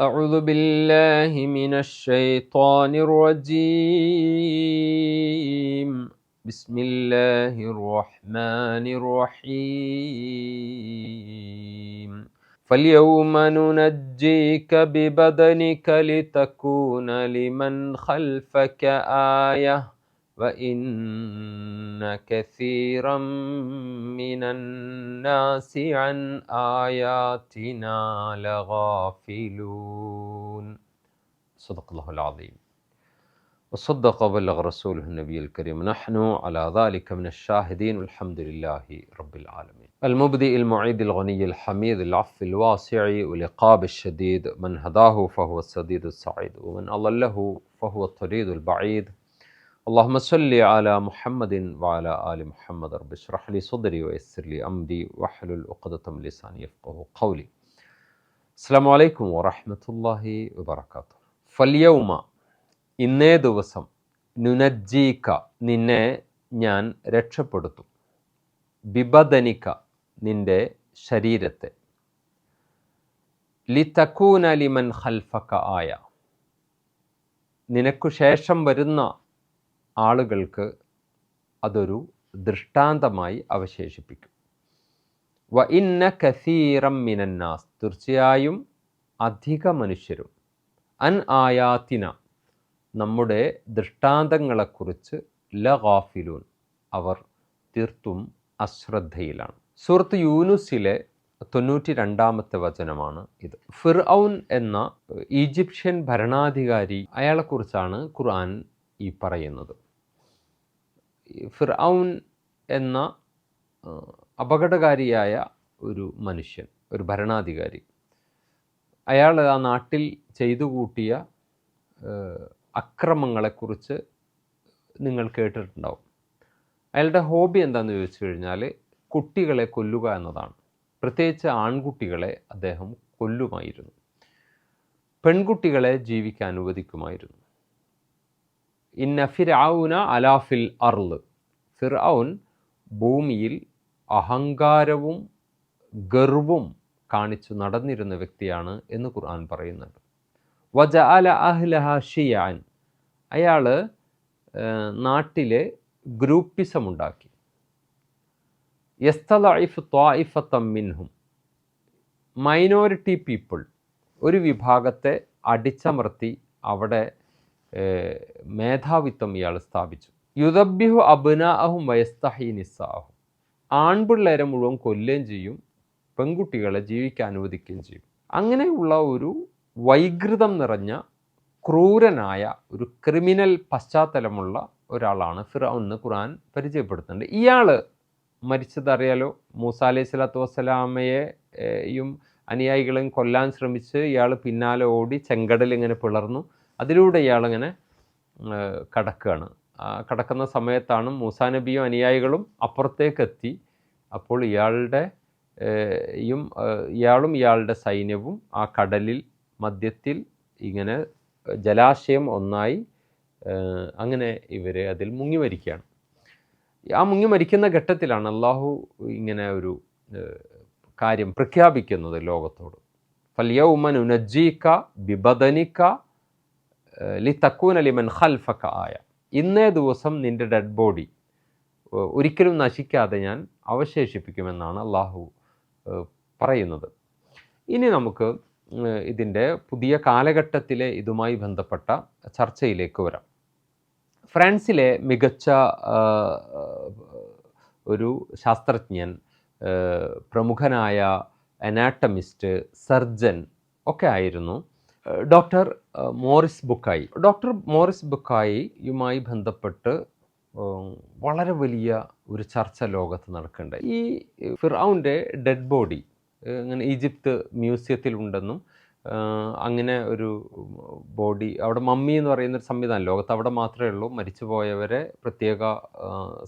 أعوذ بالله من الشيطان الرجيم. بسم الله الرحمن الرحيم. فاليوم ننجيك ببدنك لتكون لمن خلفك آية وإن كثيرا من الناس عن آياتنا لغافلون. صدق الله العظيم. وصدق وبلغ رسوله النبي الكريم. نحن على ذلك من الشاهدين والحمد لله رب العالمين. المبدئ المعيد الغني الحميد العف الواسع والعقاب الشديد. من هداه فهو السديد السعيد. ومن أضله فهو الطريد البعيد. اللهم صل على محمد وعلى آل محمد رب اشرح لي صدري ويسر لي أمري واحلل عقدة من لساني يفقه قولي السلام عليكم ورحمة الله وبركاته فاليوم ഇന്നേ ദിവസം നുനജ്ജീക്ക നിന്നെ ഞാൻ രക്ഷപ്പെടുത്തും ബിബദനിക്ക നിന്റെ ശരീരത്തെ ലിതക്കൂന ലിമൻ ഖൽഫക ആയ നിനക്കു ശേഷം വരുന്ന ആളുകൾക്ക് അതൊരു ദൃഷ്ടാന്തമായി അവശേഷിപ്പിക്കും. വ ഇന്ന കസീറം മിനന്നാസ് തീർച്ചയായും അധിക മനുഷ്യരും അൻ ആയാത്തിന നമ്മുടെ ദൃഷ്ടാന്തങ്ങളെക്കുറിച്ച് ലഗാഫിലൂൻ അവർ തീർത്തും അശ്രദ്ധയിലാണ്. സുഹൃത്ത് യൂനുസിലെ തൊണ്ണൂറ്റി രണ്ടാമത്തെ വചനമാണ് ഇത്. ഫിർ ഔൻ എന്ന ഈജിപ്ഷ്യൻ ഭരണാധികാരി അയാളെക്കുറിച്ചാണ് ഖുർആൻ ഈ പറയുന്നത്. ഫിർഔൻ എന്ന അപകടകാരിയായ ഒരു മനുഷ്യൻ ഒരു ഭരണാധികാരി അയാൾ ആ നാട്ടിൽ ചെയ്തു കൂട്ടിയ അക്രമങ്ങളെക്കുറിച്ച് നിങ്ങൾ കേട്ടിട്ടുണ്ടാവും. അയാളുടെ ഹോബി എന്താണെന്ന് ചോദിച്ചു കഴിഞ്ഞാൽ കുട്ടികളെ കൊല്ലുക എന്നതാണ്. പ്രത്യേകിച്ച് ആൺകുട്ടികളെ അദ്ദേഹം കൊല്ലുമായിരുന്നു. പെൺകുട്ടികളെ ജീവിക്കാൻ അനുവദിക്കുമായിരുന്നു. ഇന്ന ഫിർഔന അലാഫിൽ അർൾ. ഫിർഔൻ ഭൂമിയിൽ അഹങ്കാരവും ഗർവും കാണിച്ചു നടന്നിരുന്ന വ്യക്തിയാണ് എന്ന് ഖുർആൻ പറയുന്നുണ്ട്. വജ അല അഹ്ലഹ ഷിയാൻ. അയാൾ നാട്ടിലെ ഗ്രൂപ്പിസം ഉണ്ടാക്കി യസ്തലൈഫ് ത്വായിഫത്തം മിൻഹും. Minority people. ഒരു വിഭാഗത്തെ അടിച്ചമർത്തി അവിടെ മേധാവിത്വം ഇയാൾ സ്ഥാപിച്ചു. യുദബ്യഹു അബ്നാഅഹും വയസ്തഹി നിസ്സാഹും ആൺപിള്ളേരെ മുഴുവൻ കൊല്ലുകയും ചെയ്യും പെൺകുട്ടികളെ ജീവിക്കാൻ അനുവദിക്കുകയും ചെയ്യും. അങ്ങനെയുള്ള ഒരു വൈകൃതം നിറഞ്ഞ ക്രൂരനായ ഒരു ക്രിമിനൽ പശ്ചാത്തലമുള്ള ഒരാളാണ് ഫിറൗൻ എന്ന് ഖുർആൻ പരിചയപ്പെടുത്തുന്നുണ്ട്. ഇയാൾ മരിച്ചതറിയാലോ മൂസ അലൈഹി സ്വലാത്തു വസ്സലാമയെയും അനുയായികളെയും കൊല്ലാൻ ശ്രമിച്ച് ഇയാൾ പിന്നാലെ ഓടി ചെങ്കടൽ ഇങ്ങനെ പിളർന്നു. അതിലൂടെ ഇയാളിങ്ങനെ കടക്കുകയാണ് കടക്കുന്ന സമയത്താണ് മൂസാ നബിയും അനുയായികളും അപ്പുറത്തേക്കെത്തി. അപ്പോൾ ഇയാളുടെ യും ഇയാളും ഇയാളുടെ സൈന്യവും ആ കടലിൽ മധ്യത്തിൽ ഇങ്ങനെ ജലാശയം ഒന്നായി അങ്ങനെ ഇവർ അതിൽ മുങ്ങി മരിക്കുകയാണ്. ആ മുങ്ങി മരിക്കുന്ന ഘട്ടത്തിലാണ് അള്ളാഹു ഇങ്ങനെ ഒരു കാര്യം പ്രഖ്യാപിക്കുന്നത് ലോകത്തോട്. ഫലിയൗമൻ ഉനജീക്ക ബിബദനിക്ക ലി അലിമൻ ഖൽഫക്ക ആയ. ഇന്നേ ദിവസം നിന്റെ ഡെഡ് ബോഡി ഒരിക്കലും നശിക്കാതെ ഞാൻ അവശേഷിപ്പിക്കുമെന്നാണ് അള്ളാഹു പറയുന്നത്. ഇനി നമുക്ക് ഇതിന്റെ പുതിയ കാലഘട്ടത്തിലെ ഇതുമായി ബന്ധപ്പെട്ട ചർച്ചയിലേക്ക് വരാം. ഫ്രാൻസിലെ മികച്ച ഒരു ശാസ്ത്രജ്ഞൻ പ്രമുഖനായ അനാട്ടമിസ്റ്റ് സർജൻ ഒക്കെ ആയിരുന്നു. Doctor Maurice Bucaille. Doctor Maurice ബുക്കായിയുമായി ബന്ധപ്പെട്ട് വളരെ വലിയ ഒരു ചർച്ച ലോകത്ത് നടക്കുന്നുണ്ട്. ഈ ഫിറൌന്റെ ഡെഡ് ബോഡി ഇങ്ങനെ ഈജിപ്ത് മ്യൂസിയത്തിലുണ്ടെന്നും അങ്ങനെ ഒരു ബോഡി അവിടെ മമ്മി എന്ന് പറയുന്ന ഒരു സംവിധാനം ലോകത്ത് അവിടെ മാത്രമേ ഉള്ളൂ മരിച്ചുപോയവരെ പ്രത്യേക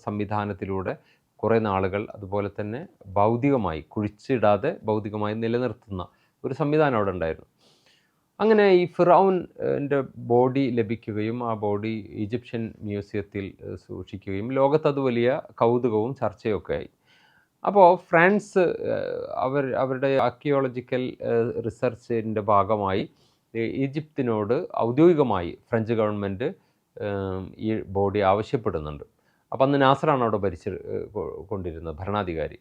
സംവിധാനത്തിലൂടെ കുറേ നാളുകൾ അതുപോലെ തന്നെ ഭൗതികമായി കുഴിച്ചിടാതെ ഭൗതികമായി നിലനിർത്തുന്ന ഒരു സംവിധാനം അവിടെ ഉണ്ടായിരുന്നു. അങ്ങനെ ഈ ഫിറൌന്റെ ബോഡി ലഭിക്കുകയും ആ ബോഡി ഈജിപ്ഷ്യൻ മ്യൂസിയത്തിൽ സൂക്ഷിക്കുകയും ലോകത്തത് വലിയ കൗതുകവും ചർച്ചയൊക്കെ ആയി അപ്പോൾ ഫ്രാൻസ് അവർ അവരുടെ ആർക്കിയോളജിക്കൽ റിസർച്ചിന്റെ ഭാഗമായി ഈജിപ്തിനോട് ഔദ്യോഗികമായി ഫ്രഞ്ച് ഗവൺമെന്റ് ഈ ബോഡി ആവശ്യപ്പെടുന്നുണ്ട്. അപ്പോൾ അന്ന് നാസറാണ് അവിടെ ഭരിച്ച് കൊണ്ടിരുന്നത് ഭരണാധികാരി.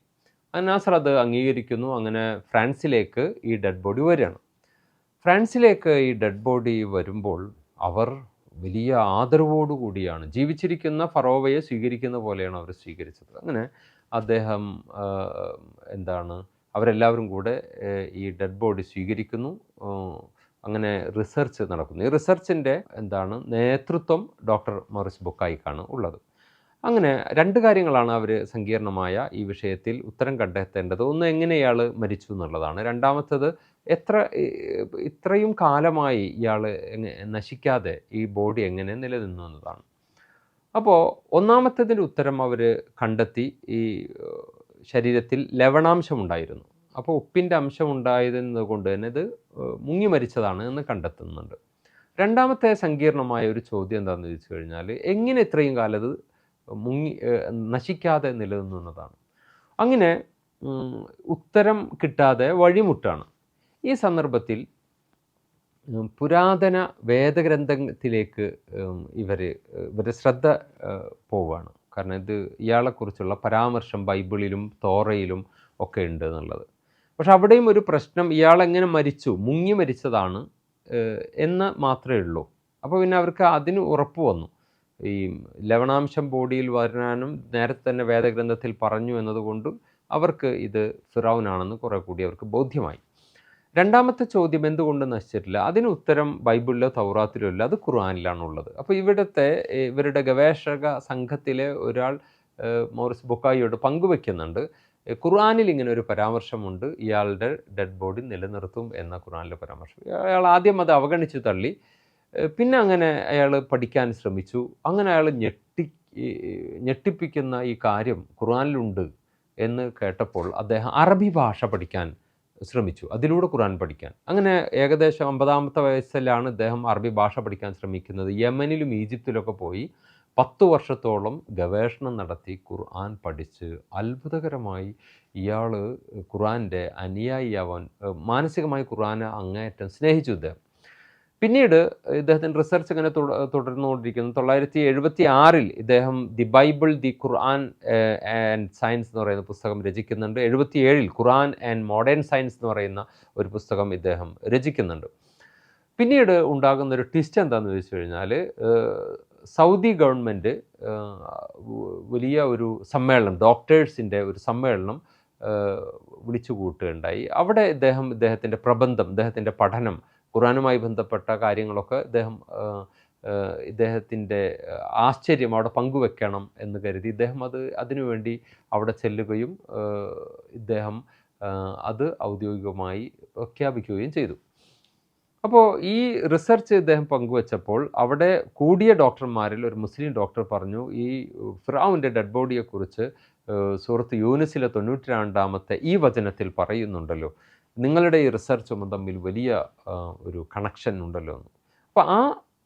നാസർ അത് അംഗീകരിക്കുന്നു. അങ്ങനെ ഫ്രാൻസിലേക്ക് ഈ ഡെഡ് ബോഡി വരികയാണ്. ഫ്രാൻസിലേക്ക് ഈ ഡെഡ് ബോഡി വരുമ്പോൾ അവർ വലിയ ആദരവോടുകൂടിയാണ് ജീവിച്ചിരിക്കുന്ന ഫറോവയെ സ്വീകരിക്കുന്ന പോലെയാണ് അവർ സ്വീകരിച്ചത്. അങ്ങനെ അദ്ദേഹം എന്താണ് അവരെല്ലാവരും കൂടെ ഈ ഡെഡ് ബോഡി സ്വീകരിക്കുന്നു. അങ്ങനെ റിസർച്ച് നടക്കുന്നു. ഈ റിസർച്ചിന്റെ എന്താണ് നേതൃത്വം ഡോക്ടർ മോറിസ് ബുക്കായിക്കാണ് ഉള്ളത്. അങ്ങനെ രണ്ട് കാര്യങ്ങളാണ് അവർ സങ്കീർണമായ ഈ വിഷയത്തിൽ ഉത്തരം കണ്ടെത്തേണ്ടത്. ഒന്ന് എങ്ങനെ ഇയാൾ മരിച്ചു എന്നുള്ളതാണ്. രണ്ടാമത്തത് എത്ര ഇത്രയും കാലമായി ഇയാൾ നശിക്കാതെ ഈ ബോഡി എങ്ങനെ നിലനിന്നു എന്നതാണ്. അപ്പോൾ ഒന്നാമത്തതിന്റെ ഉത്തരം അവർ കണ്ടെത്തി. ഈ ശരീരത്തിൽ ലവണാംശം ഉണ്ടായിരുന്നു. അപ്പോൾ ഉപ്പിന്റെ അംശം ഉണ്ടായതെന്നതുകൊണ്ട് തന്നെ ഇത് മുങ്ങി മരിച്ചതാണ് എന്ന് കണ്ടെത്തുന്നുണ്ട്. രണ്ടാമത്തെ സങ്കീർണമായ ഒരു ചോദ്യം എന്താണെന്ന് ചോദിച്ചു കഴിഞ്ഞാൽ എങ്ങനെ ഇത്രയും കാലം ഇത് മുങ്ങി നശിക്കാതെ നിലനിന്നതാണ്. അങ്ങനെ ഉത്തരം കിട്ടാതെ വഴിമുട്ടാണ്. ഈ സന്ദർഭത്തിൽ പുരാതന വേദഗ്രന്ഥത്തിലേക്ക് ഇവർ ഇവരുടെ ശ്രദ്ധ പോവുകയാണ് കാരണം ഇത് ഇയാളെക്കുറിച്ചുള്ള പരാമർശം ബൈബിളിലും തോറയിലും ഒക്കെ ഉണ്ട് എന്നുള്ളത്. പക്ഷെ അവിടെയും ഒരു പ്രശ്നം ഇയാളെങ്ങനെ മരിച്ചു മുങ്ങി മരിച്ചതാണ് എന്ന് മാത്രമേ ഉള്ളൂ. അപ്പോൾ പിന്നെ അവർക്ക് അതിന് ഉറപ്പ് വന്നു. ഈ ലവണാംശം ബോഡിയിൽ വരാനും നേരത്തെ തന്നെ വേദഗ്രന്ഥത്തിൽ പറഞ്ഞു എന്നതുകൊണ്ട് അവർക്ക് ഇത് ഫിറൌനാണെന്ന് കുറെ കൂടി അവർക്ക് ബോധ്യമായി. രണ്ടാമത്തെ ചോദ്യം എന്തുകൊണ്ട് നശിച്ചിട്ടില്ല അതിന് ഉത്തരം ബൈബിളിലോ തൗറാത്തിലോ ഇല്ല. അത് ഖുർആാനിലാണുള്ളത്. അപ്പോൾ ഇവിടുത്തെ ഇവരുടെ ഗവേഷക സംഘത്തിലെ ഒരാൾ മോറിസ് ബുക്കായിയോട് പങ്കുവെക്കുന്നുണ്ട്. ഖുർആാനിൽ ഇങ്ങനെ ഒരു പരാമർശമുണ്ട്. ഇയാളുടെ ഡെഡ് ബോഡി നിലനിർത്തും എന്ന ഖുർആാനിലെ പരാമർശം. അയാൾ ആദ്യം അത് അവഗണിച്ചു തള്ളി. പിന്നെ അങ്ങനെ അയാൾ പഠിക്കാൻ ശ്രമിച്ചു. അങ്ങനെ അയാൾ ഞെട്ടി ഞെട്ടിപ്പിക്കുന്ന ഈ കാര്യം ഖുറാനിലുണ്ട് എന്ന് കേട്ടപ്പോൾ അദ്ദേഹം അറബി ഭാഷ പഠിക്കാൻ ശ്രമിച്ചു. അതിലൂടെ ഖുറാൻ പഠിക്കാൻ. അങ്ങനെ ഏകദേശം അമ്പതാമത്തെ വയസ്സിലാണ് ഇദ്ദേഹം അറബി ഭാഷ പഠിക്കാൻ ശ്രമിക്കുന്നത്. യമനിലും ഈജിപ്തിലൊക്കെ പോയി പത്ത് വർഷത്തോളം ഗവേഷണം നടത്തി ഖുർആൻ പഠിച്ച് അത്ഭുതകരമായി ഇയാൾ ഖുർആന്റെ അനുയായിയാവാൻ മാനസികമായി ഖുർആനെ അങ്ങേയറ്റം സ്നേഹിച്ചു ഇദ്ദേഹം. പിന്നീട് ഇദ്ദേഹത്തിന്റെ റിസർച്ച് ഇങ്ങനെ തുട- തുടർന്നുകൊണ്ടിരിക്കുന്നു. തൊള്ളായിരത്തി എഴുപത്തി ആറിൽ ഇദ്ദേഹം the Bible the Quran and science എന്ന് പറയുന്ന പുസ്തകം രചിക്കുന്നുണ്ട്. എഴുപത്തി ഏഴിൽ ഖുർആൻ ആൻഡ് മോഡേൺ സയൻസ് എന്ന് പറയുന്ന ഒരു പുസ്തകം ഇദ്ദേഹം രചിക്കുന്നുണ്ട്. പിന്നീട് ഉണ്ടാകുന്ന ഒരു ട്വിസ്റ്റ് എന്താണെന്ന് ചോദിച്ചു കഴിഞ്ഞാൽ സൗദി ഗവൺമെന്റ് വലിയ ഒരു സമ്മേളനം ഡോക്ടേഴ്സിന്റെ ഒരു സമ്മേളനം വിളിച്ചു കൂട്ടുകയുണ്ടായി അവിടെ ഇദ്ദേഹം ഇദ്ദേഹത്തിന്റെ പ്രബന്ധം ഇദ്ദേഹത്തിന്റെ പഠനം ഖുറാനുമായി ബന്ധപ്പെട്ട കാര്യങ്ങളൊക്കെ ഇദ്ദേഹം ഇദ്ദേഹത്തിന്റെ ആശ്ചര്യം അവിടെ പങ്കുവെക്കണം എന്ന് കരുതി. ഇദ്ദേഹം അത് അതിനുവേണ്ടി അവിടെ ചെല്ലുകയും ഇദ്ദേഹം അത് ഔദ്യോഗികമായി പ്രഖ്യാപിക്കുകയും ചെയ്തു. അപ്പോൾ ഈ റിസർച്ച് ഇദ്ദേഹം പങ്കുവച്ചപ്പോൾ അവിടെ കൂടിയ ഡോക്ടർമാരിൽ ഒരു മുസ്ലിം ഡോക്ടർ പറഞ്ഞു ഈ ഫിറാവിന്റെ ഡെഡ് ബോഡിയെക്കുറിച്ച് സുഹൃത്ത് യൂനിസിലെ തൊണ്ണൂറ്റി രണ്ടാമത്തെ ഈ വചനത്തിൽ പറയുന്നുണ്ടല്ലോ. നിങ്ങളുടെ ഈ റിസർച്ചും തമ്മിൽ വലിയ ഒരു കണക്ഷൻ ഉണ്ടല്ലോ എന്ന്. അപ്പോൾ ആ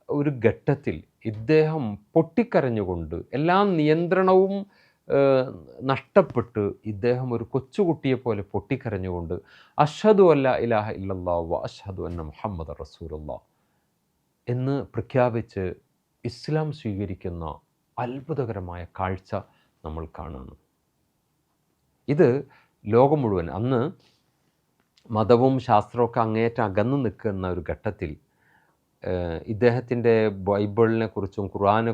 ഒരു ഘട്ടത്തിൽ ഇദ്ദേഹം പൊട്ടിക്കരഞ്ഞുകൊണ്ട് എല്ലാ നിയന്ത്രണവും നഷ്ടപ്പെട്ട് ഇദ്ദേഹം ഒരു കൊച്ചുകുട്ടിയെ പോലെ പൊട്ടിക്കരഞ്ഞുകൊണ്ട് അഷദു അല്ല ഇലാഹ ഇല്ലല്ലാ വ അഷദു അന്ന മുഹമ്മദ് റസൂലുള്ള എന്ന് പ്രഖ്യാപിച്ച് ഇസ്ലാം സ്വീകരിക്കുന്ന അത്ഭുതകരമായ കാഴ്ച നമ്മൾ കാണുന്നു. ഇത് ലോകം മുഴുവൻ. അന്ന് മതവും ശാസ്ത്രമൊക്കെ അങ്ങേറ്റം അകന്നു നിൽക്കുന്ന ഒരു ഘട്ടത്തിൽ ഇദ്ദേഹത്തിന്റെ ബൈബിളിനെ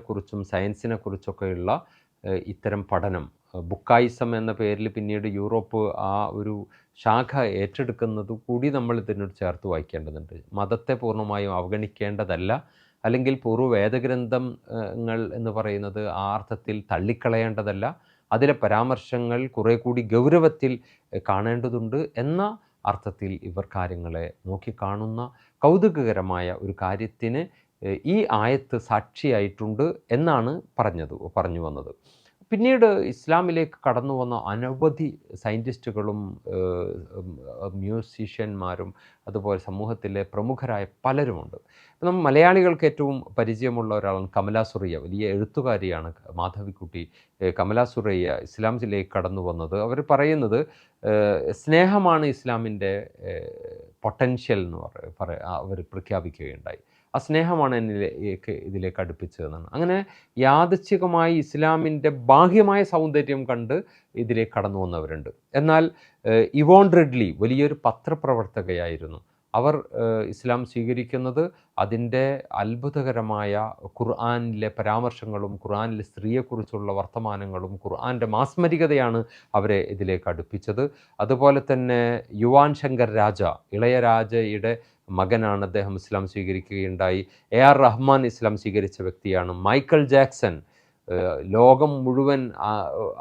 കുറിച്ചും സയൻസിനെ കുറിച്ചൊക്കെയുള്ള ഇത്തരം പഠനം ബുക്കായിസം എന്ന പേരിൽ പിന്നീട് യൂറോപ്പ് ആ ഒരു ശാഖ ഏറ്റെടുക്കുന്നത് കൂടി നമ്മൾ ഇതിനോട് ചേർത്ത് വായിക്കേണ്ടതുണ്ട്. മതത്തെ പൂർണമായും അവഗണിക്കേണ്ടതല്ല. അല്ലെങ്കിൽ പൂർവ വേദഗ്രന്ഥങ്ങൾ എന്ന് പറയുന്നത് ആ അർത്ഥത്തിൽ തള്ളിക്കളയേണ്ടതല്ല. അതിലെ പരാമർശങ്ങൾ കുറേ കൂടി ഗൗരവത്തിൽ കാണേണ്ടതുണ്ട് എന്ന അർത്ഥത്തിൽ ഇവർ കാര്യങ്ങളെ നോക്കിക്കാണുന്ന കൗതുകകരമായ ഒരു കാര്യത്തിന് ഈ ആയത്ത് സാക്ഷിയായിട്ടുണ്ട് എന്നാണ് പറഞ്ഞത് പറഞ്ഞു വന്നത്. പിന്നീട് ഇസ്ലാമിലേക്ക് കടന്നു വന്ന അനവധി സയന്റിസ്റ്റുകളും മ്യൂസീഷ്യന്മാരും അതുപോലെ സമൂഹത്തിലെ പ്രമുഖരായ പലരുമുണ്ട്. നമ്മൾ മലയാളികൾക്ക് ഏറ്റവും പരിചയമുള്ള ഒരാളാണ് കമലാ സുറയ്യ വലിയ എഴുത്തുകാരിയാണ് മാധവിക്കുട്ടി. കമലാ സുറയ്യ ഇസ്ലാമിലേക്ക് കടന്നു വന്നത്. അവർ പറയുന്നത് സ്നേഹമാണ് ഇസ്ലാമിന്റെ പൊട്ടൻഷ്യൽ എന്ന് പറ അവർ പ്രഖ്യാപിക്കുകയുണ്ടായി. ആ സ്നേഹമാണ് എന്നിലേക്ക് ഇതിലേക്ക് അടുപ്പിച്ചതെന്നാണ്. അങ്ങനെ യാദച്ഛികമായി ഇസ്ലാമിന്റെ ബാഹ്യമായ സൗന്ദര്യം കണ്ട് ഇതിലേക്ക് കടന്നു വന്നവരുണ്ട്. എന്നാൽ ഇവോൺ റിഡ്ലി വലിയൊരു പത്രപ്രവർത്തകയായിരുന്നു. അവർ ഇസ്ലാം സ്വീകരിക്കുന്നത് അതിന്റെ അത്ഭുതകരമായ ഖുർആാനിലെ പരാമർശങ്ങളും ഖുർആാനിലെ സ്ത്രീയെക്കുറിച്ചുള്ള വർത്തമാനങ്ങളും ഖുർആാന്റെ മാസ്മരികതയാണ് അവരെ ഇതിലേക്ക് അടുപ്പിച്ചത്. അതുപോലെ തന്നെ യുവാൻ ശങ്കർ രാജ ഇളയരാജയുടെ മകനാണ് അദ്ദേഹം ഇസ്ലാം സ്വീകരിക്കുകയുണ്ടായി. എ ആർ റഹ്മാൻ ഇസ്ലാം സ്വീകരിച്ച വ്യക്തിയാണ്. മൈക്കിൾ ജാക്സൺ ലോകം മുഴുവൻ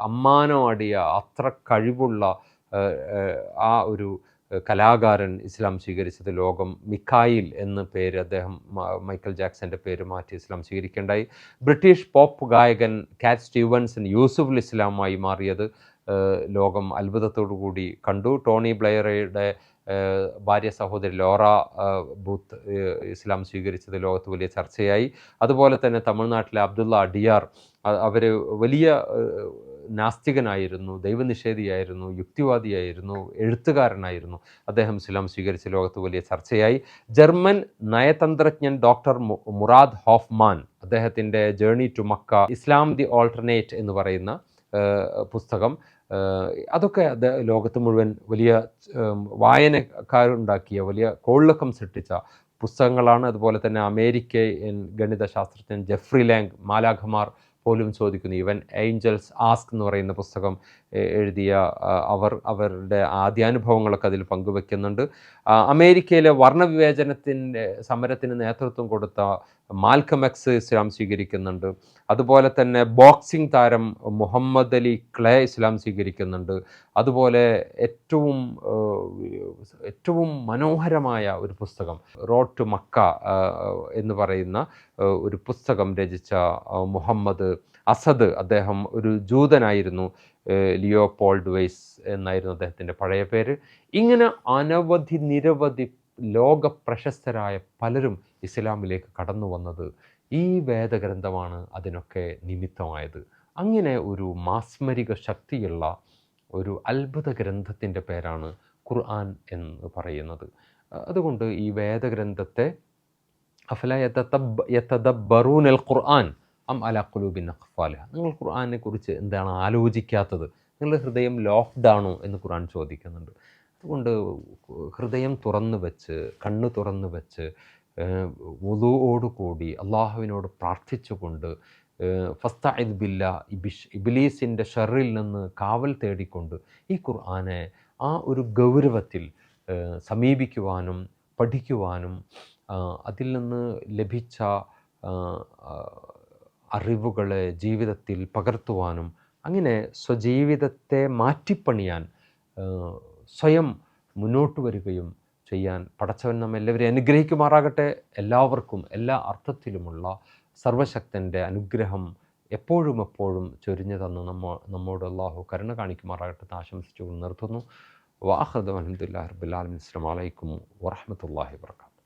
അമ്മാനോ അടിയ അത്ര കഴിവുള്ള ആ ഒരു കലാകാരൻ ഇസ്ലാം സ്വീകരിച്ചത് ലോകം മിക്കായിൽ എന്ന പേര് അദ്ദേഹം മൈക്കൽ ജാക്സന്റെ പേര് മാറ്റി ഇസ്ലാം സ്വീകരിക്കേണ്ടായി. ബ്രിട്ടീഷ് പോപ്പ് ഗായകൻ കാറ്റ് സ്റ്റീവൻസൺ യൂസുഫുൽ ഇസ്ലാമായി മാറിയത് ലോകം കൂടി കണ്ടു. ടോണി ബ്ലെയറുടെ ഭാര്യ സഹോദരി ലോറ ബൂത്ത് ഇസ്ലാം സ്വീകരിച്ചത് ലോകത്ത് വലിയ ചർച്ചയായി. അതുപോലെ തന്നെ തമിഴ്നാട്ടിലെ അബ്ദുള്ള അഡിയാർ അവർ വലിയ നാസ്തികനായിരുന്നു ദൈവനിഷേധിയായിരുന്നു യുക്തിവാദിയായിരുന്നു എഴുത്തുകാരനായിരുന്നു. അദ്ദേഹം ഇസ്ലാം സ്വീകരിച്ച ലോകത്ത് വലിയ ചർച്ചയായി. ജർമ്മൻ നയതന്ത്രജ്ഞൻ ഡോക്ടർ മുറാദ് ഹോഫ്മാൻ അദ്ദേഹത്തിന്റെ journey to Mecca Islam the alternate എന്ന് പറയുന്ന പുസ്തകം അതൊക്കെ അത് ലോകത്ത് മുഴുവൻ വലിയ വായനക്കാരുണ്ടാക്കിയ വലിയ കോളിളക്കം സൃഷ്ടിച്ച പുസ്തകങ്ങളാണ്. അതുപോലെ തന്നെ അമേരിക്കൻ ഗണിത ശാസ്ത്രജ്ഞൻ ജെഫ്രി ലാങ് മാലാഖമാർ പോലും ചോദിക്കുന്നു. ഈവൻ ഏഞ്ചൽസ് ആസ്ക് എന്ന് പറയുന്ന പുസ്തകം എഴുതിയ അവർ അവരുടെ ആദ്യാനുഭവങ്ങളൊക്കെ അതിൽ പങ്കുവെക്കുന്നുണ്ട്. അമേരിക്കയിലെ വർണവിവേചനത്തിന്റെ സമരത്തിന് നേതൃത്വം കൊടുത്ത മാൽക്കം എക്സ് ഇസ്ലാം സ്വീകരിക്കുന്നുണ്ട്. അതുപോലെ തന്നെ ബോക്സിംഗ് താരം മുഹമ്മദ് അലി ക്ലേ ഇസ്ലാം സ്വീകരിക്കുന്നുണ്ട്. അതുപോലെ ഏറ്റവും ഏറ്റവും മനോഹരമായ ഒരു പുസ്തകം റോഡ് ടു മക്ക എന്ന് പറയുന്ന ഒരു പുസ്തകം രചിച്ച മുഹമ്മദ് അസദ് അദ്ദേഹം ഒരു ജൂതനായിരുന്നു. ഏഹ്, ലിയോ പോൾഡ് വെയ്സ് എന്നായിരുന്നു അദ്ദേഹത്തിന്റെ പഴയ പേര്. ഇങ്ങനെ അനവധി നിരവധി ലോക പ്രശസ്തരായ പലരും ഇസ്ലാമിലേക്ക് കടന്നു വന്നത് ഈ വേദഗ്രന്ഥമാണ് അതിനൊക്കെ നിമിത്തമായത്. അങ്ങനെ ഒരു മാസ്മരിക ശക്തിയുള്ള ഒരു അത്ഭുത ഗ്രന്ഥത്തിന്റെ പേരാണ് ഖുർആൻ എന്ന് പറയുന്നത്. അതുകൊണ്ട് ഈ വേദഗ്രന്ഥത്തെ അഫല യത്തദബറൂൻ അൽ ഖുർആൻ അം അല കുലൂബിൻ അഖ്ഫാല നിങ്ങൾ ഖുർആാനെ കുറിച്ച് എന്താണ് ആലോചിക്കാത്തത്? നിങ്ങളുടെ ഹൃദയം ലോക്ക്ഡ് ആണോ എന്ന് ഖുർആൻ ചോദിക്കുന്നുണ്ട്. അതുകൊണ്ട് ഹൃദയം തുറന്നു വെച്ച് കണ്ണ് തുറന്നു വെച്ച് വുളുവോട് കൂടി അള്ളാഹുവിനോട് പ്രാർത്ഥിച്ചുകൊണ്ട് ഫസ്തായിദ് ബില്ല ഇബിഷ് ഇബിലീസിന്റെ ഷെറിൽ നിന്ന് കാവൽ തേടിക്കൊണ്ട് ഈ ഖുർആനെ ആ ഒരു ഗൗരവത്തിൽ സമീപിക്കുവാനും പഠിക്കുവാനും അതിൽ നിന്ന് ലഭിച്ച അറിവുകളെ ജീവിതത്തിൽ പകർത്തുവാനും അങ്ങനെ സ്വജീവിതത്തെ മാറ്റിപ്പണിയാൻ സ്വയം മുന്നോട്ട് വരികയും ചെയ്യാൻ പടച്ചവൻ നാം എല്ലാവരെയും അനുഗ്രഹിക്കുമാറാകട്ടെ. എല്ലാവർക്കും എല്ലാ അർത്ഥത്തിലുമുള്ള സർവശക്തന്റെ അനുഗ്രഹം എപ്പോഴും എപ്പോഴും ചൊരിഞ്ഞു തന്ന്. നമ്മ നമ്മോട് അള്ളാഹു കരുണ കാണിക്കുമാറാകട്ടെ എന്ന് ആശംസിച്ചുകൊണ്ട് നിർത്തുന്നു. വാഹദ് അലഹമുല്ലാ റബുലാലമിൻ അസ്ലാം വലൈക്കും വറഹമത്തല്ലാഹി വർക്കാത്തു